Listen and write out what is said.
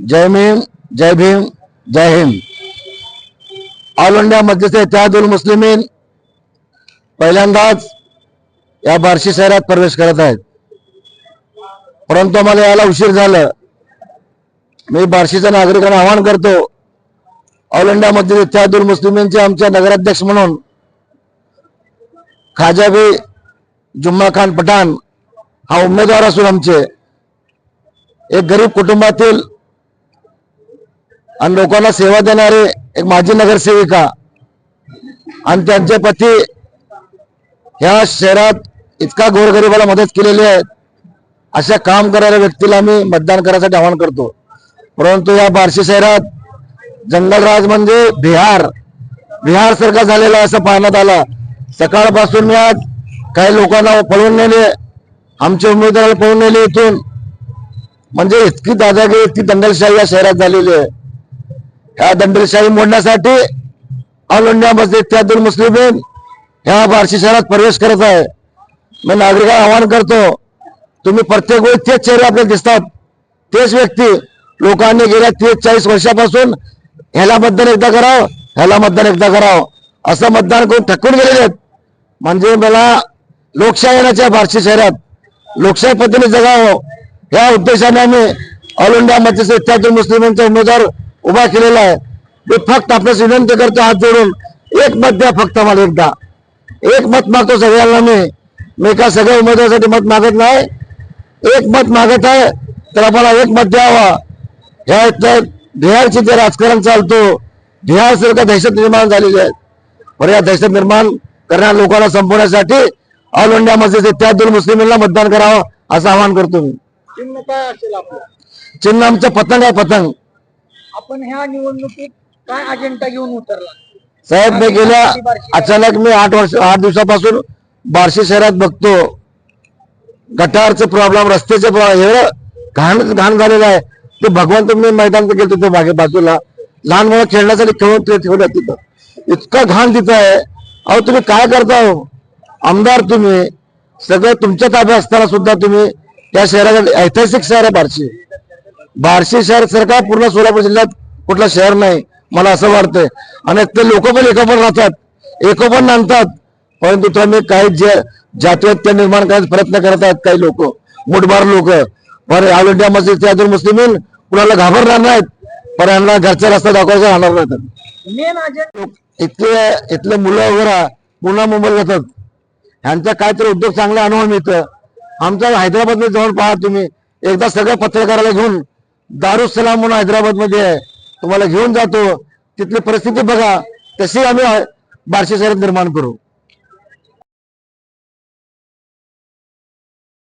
जय भीम जय भीम जय Hind. All India मध्यस्थ इत्यादुल मुस्लिमीन पहिल्यांदाच या बार्शी शहरात प्रवेश करत आहेत. परंतु आम्हाला यायला उशीर झालं. मी बार्शीच्या नागरिकांना आवाहन करतो ऑल इंडिया मध्यस्थ इत्यादुल मुस्लिमीनचे आमच्या नगराध्यक्ष म्हणून खाजाबी जुम्मा खान पठाण हा उमेदवार असून आमचे. एक गरीब कुटुंबातील आणि लोकांना सेवा देणारे एक माजी नगरसेविका आणि त्यांचे पती ह्या शहरात इतका गोरगरिबाला मदत केलेली आहे. अशा काम करणाऱ्या व्यक्तीला मी मतदान करायसाठी आवाहन करतो. परंतु या बार्शी शहरात जंगलराज म्हणजे बिहार. बिहार सारखा झालेला असं पाहण्यात आला. सकाळपासून मी आज काही लोकांना पळून नेले. आमच्या उमेदवाराला पळून नेले इथून. म्हणजे इतकी दादागिरी इतकी दंगलशाही या शहरात झालेली आहे. ह्या दंगलशाही मोडण्यासाठी ऑल इंडिया मस्जिद त्यातून मुस्लिम ह्या बार्शी शहरात प्रवेश करत आहे. मी नागरिकांना आवाहन करतो तुम्ही प्रत्येक वेळी तेच चेहरे आपल्याला दिसतात. तेच व्यक्ती लोकांनी गेल्या तीस चाळीस वर्षापासून ह्याला मतदान एकदा करावं ह्याला मतदान एकदा करावं. असं मतदान करून थकून गेलेले आहेत. म्हणजे मला लोकशाही येण्याच्या बार्शी शहरात. लोकशाही पद्धतीने जगावं. या उद्देशाने आम्ही ऑल इंडिया मजलिस इत्यादी मुस्लिमांचा उमेदवार उभा केलेला आहे. मी फक्त आपल्यास विनंती करतो हात जोडून एक मत द्या फक्त मला एकदा. एक मत मागतो सगळ्यांना मी. मी का सगळ्या उमेदवारासाठी मत मागत नाही. एक मत मागत आहे तर आम्हाला एक मत द्यावा. ह्या बिहारचे जे राजकारण चालतो बिहार सारखं दहशत निर्माण झालेली आहे. बरं या दहशत निर्माण करणाऱ्या लोकांना संपवण्यासाठी ऑल इंडिया मस्जिद इत्यादी मुस्लिमांना मतदान करावं असं आवाहन करतो मी. चिन्ह काय असेल आपलं? चिन्ह आमचं पतंग आहे पतंग. आपण ह्या निवडणुकीत काय अजेंडा घेऊन उतरला? साहेब मी गेल्या अचानक मी आठ वर्ष आठ दिवसापासून बार्शी शहरात बघतो. गटारचे प्रॉब्लेम रस्त्याचे प्रॉब्लेम एवढं घाण घाण झालेलं आहे. ते भगवंत मी मैदान गेलो तिथे मागे बाजूला. लहान मुलं खेळण्यासाठी खेळून ते ठेवलं तिथं इतकं घाण तिथं आहे. अहो तुम्ही काय करता हो? आमदार तुम्ही. सगळं तुमच्या ताब्यात असताना सुद्धा तुम्ही त्या शहराचं ऐतिहासिक शहर आहे बार्शी. बार्शी शहर सारखा पूर्ण सोलापूर जिल्ह्यात कुठलं शहर नाही मला असं वाटतंय. आणि ते लोक पण एकोपण राहतात एकोपण आणतात परंतु तुम्ही काही जे जातीयत्य निर्माण करण्याचा प्रयत्न करत आहेत काही लोक मुठबार लोक. बरं ऑल इंडिया मस्जिद त्यातून मुस्लिमीन कुणाला घाबरणार नाहीत. पण यांना घरचा रस्ता दाखवायचा राहणार नाहीत. इथले इथले मुलं वगैरे पुन्हा मुंबईला जातात. ह्यांचा काहीतरी उद्योग चांगला अनुभव मिळतं. आमचा हैदराबादमध्ये जाऊन पहा तुम्ही. एकदा सगळ्या पत्रकाराला घेऊन दारुसलाम म्हणून हैदराबादमध्ये आहे. तुम्हाला घेऊन जातो. तिथली परिस्थिती बघा. तशी आम्ही बार्शी शहरात निर्माण करू.